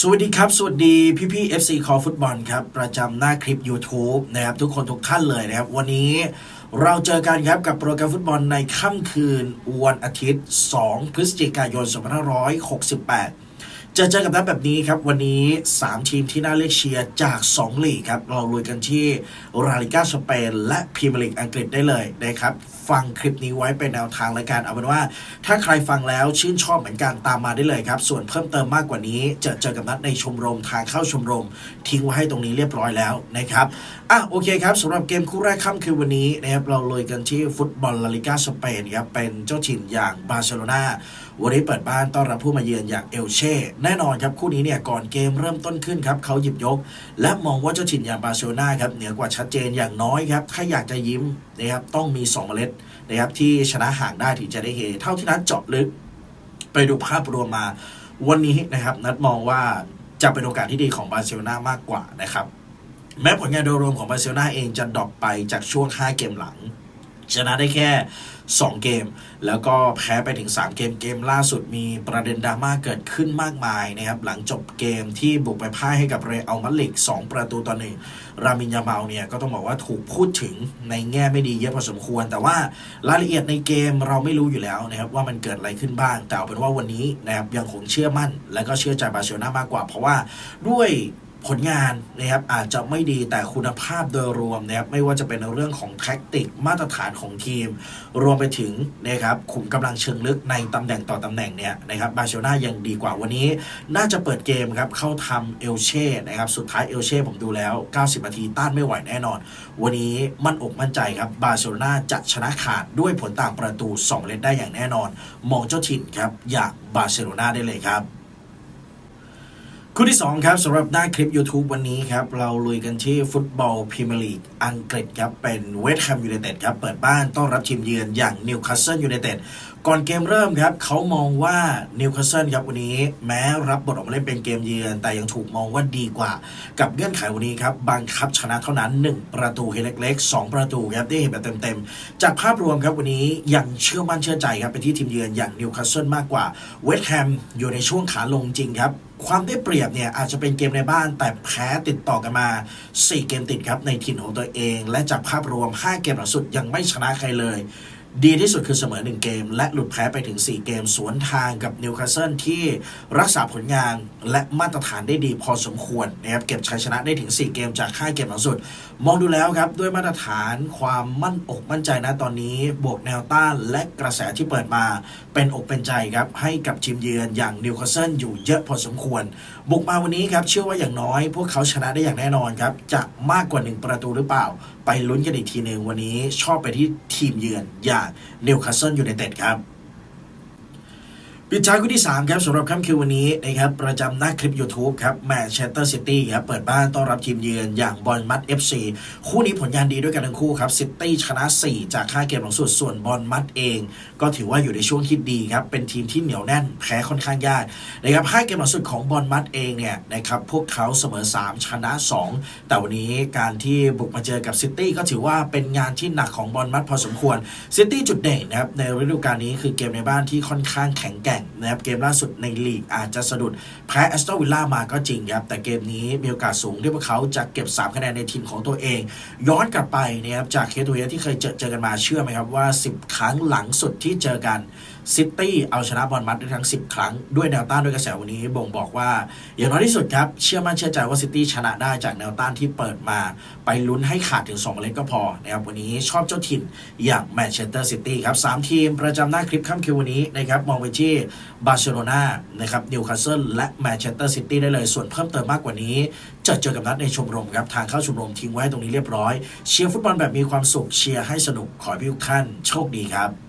สวัสดีครับ สวัสดีพี่พี่ FC คอฟุตบอลครับ ประจำหน้าคลิป YouTube นะครับ ทุกคนทุกท่านเลยนะครับ วันนี้เราเจอกันครับกับโปรแกรมฟุตบอลในค่ำคืนวันอาทิตย์ 2 พฤศจิกายน 2568 จะเจอกับนัดแบบนี้ครับ วันนี้ 3 ทีมที่น่าเลือกเชียร์จาก 2 ลีกครับ เราลุยกันที่ราลิก้าสเปนและพรีเมียร์ลีกอังกฤษได้เลยนะครับ ฟังคลิปนี้ไว้เป็นแนวทางรายการเอาเป็นว่า ถ้าใครฟังแล้วชื่นชอบเหมือนกันตามมาได้เลยครับ ส่วนเพิ่มเติมมากกว่านี้จะเจอกับนัดในชมรมทางเข้าชมรม ทิ้งไว้ให้ตรงนี้เรียบร้อยแล้วนะครับอะโอเคครับสำหรับเกมคู่แรกค่ำคือวันนี้นะครับเราเลยกันที่ฟุตบอลลาลิกาสเปนครับเป็นเจ้าถิ่นอย่างบาร์เซโลนาวันนี้เปิดบ้านต้อนรับผู้มาเยือนอย่างเอลเช่แน่นอนครับคู่นี้เนี่ยก่อนเกมเริ่มต้นขึ้นครับเขาหยิบยก และมองว่าเจ้าถิ่นอย่างบาร์เซโลนาครับเหนือกว่าชัดเจนอย่างน้อยครับถ้าอยากจะยิ้มนะครับต้องมี 2 เมล็ดนะครับที่ชนะห่างได้ถึงจะได้เฮ เท่าที่นัดเจาะลึก ไปดูภาพรวมมา วันนี้นะครับ นัดมองว่าจะเป็นโอกาสที่ดีของบาร์เซโลนามากกว่านะครับ แม้ผลงานโดยรวมของบาร์เซโลนาเองจะดรอปไปจากช่วง 5 เกมหลัง ชนะได้แค่ 2 เกม แล้วก็แพ้ไปถึง 3 เกมเกมล่าสุดมีประเด็นดราม่าเกิดขึ้นมากมายนะครับ หลังจบเกมที่บุกไปพ่ายให้กับเรอัลมาดริด2ประตูต่อหนึ่งรามินยาเมาเนี่ยก็ต้องบอกว่าถูกพูดถึงในแง่ไม่ดีเยอะพอสมควร แต่ว่ารายละเอียดในเกมเราไม่รู้อยู่แล้วนะครับว่ามันเกิดอะไรขึ้นบ้าง แต่เอาเป็นว่าวันนี้นะครับยังคงเชื่อมั่น และก็เชื่อใจบาร์เซโลนามากกว่า เพราะว่าด้วย ผลงานนะครับอาจจะไม่ดีแต่คุณภาพโดยรวมนะครับไม่ว่าจะเป็นเรื่องของแท็กติกมาตรฐานของทีม รวมไปถึงนะครับขุมกำลังเชิงลึกในตำแหน่งต่อตำแหน่งเนี่ยนะครับบาร์เซโลนายังดีกว่าวันนี้ น่าจะเปิดเกมครับเข้าทำเอลเช่นะครับสุดท้ายเอลเช่ผมดูแล้ว 90 นาทีต้านไม่ไหวแน่นอน วันนี้มั่นอกมั่นใจครับบาร์เซโลนาจะชนะขาดด้วยผลต่างประตู 2 เล่นได้อย่างแน่นอน มองเจ้าถิ่นครับอยางบาร์เซโลนาได้เลยครับ คู่ที่ 2 ครับสำหรับหน้าคลิป YouTube วันนี้ครับ เราลุยกันที่ฟุตบอลพรีเมียร์ลีกอังกฤษครับ เป็นเวสต์แฮมยูไนเต็ดครับ เปิดบ้านต้อนรับทีมเยือนอย่างนิวคาสเซิลยูไนเต็ด ก่อนเกมเริ่มครับเขามองว่านิวคาสเซิลครับวันนี้แม้รับบทออกมาเล่นเป็นเกมเยือน แต่ยังถูกมองว่าดีกว่า กับเงื่อนไขวันนี้ครับบังคับชนะเท่านั้น 1 ประตูเล็กๆ 2 ประตูครับได้เห็นแบบเต็มๆ จากภาพรวมครับวันนี้ยังเชื่อมั่นเชื่อใจครับไปที่ทีมเยือนอย่างนิวคาสเซิลมากกว่าเวสต์แฮมอยู่ในช่วงขาลงจริงครับความได้เปรียบเนี่ยอาจจะเป็นเกมในบ้านแต่แพ้ติดต่อกันมา 4 เกมติดครับในถิ่นของตัวเอง และจากภาพรวม 5 เกมหลังสุดยังไม่ชนะใครเลย ดีที่สุดคือเสมอ 1 เกม และหลุดแพ้ไปถึง 4 เกม สวนทางกับนิวคาสเซิลที่รักษาผลงานและมาตรฐานได้ดีพอสมควรนะครับเก็บชัยชนะได้ถึง 4 เกมจาก5เกมหลังสุด มองดูแล้วครับ ด้วยมาตรฐานความมั่นอกมั่นใจนะตอนนี้บวกแนวต้านและกระแสที่เปิดมา เป็นอกเป็นใจครับให้กับทีมเยือนอย่างนิวคาสเซิลอยู่เยอะพอสมควร บุกมาวันนี้ครับเชื่อว่าอย่างน้อย พวกเขาชนะได้อย่างแน่นอนครับจะมากกว่า 1 ประตูหรือเปล่า ไปลุ้นกันอีกทีหนึ่งวันนี้ชอบไปที่ทีมเยือนอย่างนิวคาสเซิลยูไนเต็ดครับ ปิดท้ายคู่ที่ 3 ครับสำหรับค่ำคืนวันนี้นะครับประจำหน้าคลิป YouTube ครับแมนเชสเตอร์ซิตี้ครับเปิดบ้านต้อนรับทีมเยือนอย่างบอลมัด FC คู่นี้ผลงานดีด้วยกันทั้งคู่ครับซิตี้ชนะ 4 จากค่าเกมหลังสุดส่วนบอลมัดเอง ก็ถือว่าอยู่ในช่วงที่ดีครับเป็นทีมที่เหนียวแน่นแพ้ค่อนข้างยากนะครับห้าเกมหลังสุดของบอลมัดเองเนี่ยนะครับพวกเขาเสมอ 3 ชนะ 2 แต่วันนี้การที่บุกมาเจอกับซิตี้ก็ถือว่าเป็นงานที่หนักของบอลมัดพอสมควรซิตี้จุดเด่นนะครับในฤดูกาลนี้คือเกมในบ้านที่ค่อนข้างแข็งแกร่งนะครับเกมล่าสุดในลีกอาจจะสะดุดแพ้แอสตันวิลล่ามาก็จริงครับแต่เกมนี้มีโอกาสสูงที่พวกเขาจะเก็บ 3 คะแนนในทีมของตัวเอง ย้อนกลับไปนะครับจากเคสตัวเอที่เคยเจอเจอกันมาเชื่อไหมครับว่า 10 ครั้งหลังสุดที่เจอกันซิตี้เอาชนะบอลมัดได้ทั้ง 10 ครั้งด้วยแนวต้านด้วยกระแสวันนี้บ่งบอกว่า อย่างน้อยที่สุดครับ เชื่อมั่นเชื่อใจว่าซิตี้ชนะได้จากแนวต้านที่เปิดมา ไปลุ้นให้ขาดถึง2เล็กก็พอนะครับวันนี้ชอบเจ้าถิ่นอย่างแมนเชสเตอร์ซิตี้ครับสามทีมประจำหน้าคลิปค่ำคืนวันนี้นะครับมองไปที่บาร์เซโลนานะครับนิวคาสเซิลและแมนเชสเตอร์ซิตี้ได้เลย ส่วนเพิ่มเติมมากกว่านี้จะเจอกับนัดในชมรมครับ ทางเข้าชมรมทิ้งไว้ตรงนี้เรียบร้อย เชียร์ฟุตบอลแบบมีความสุขเชียร์ให้สนุกขอให้ทุกท่านโชคดีครับ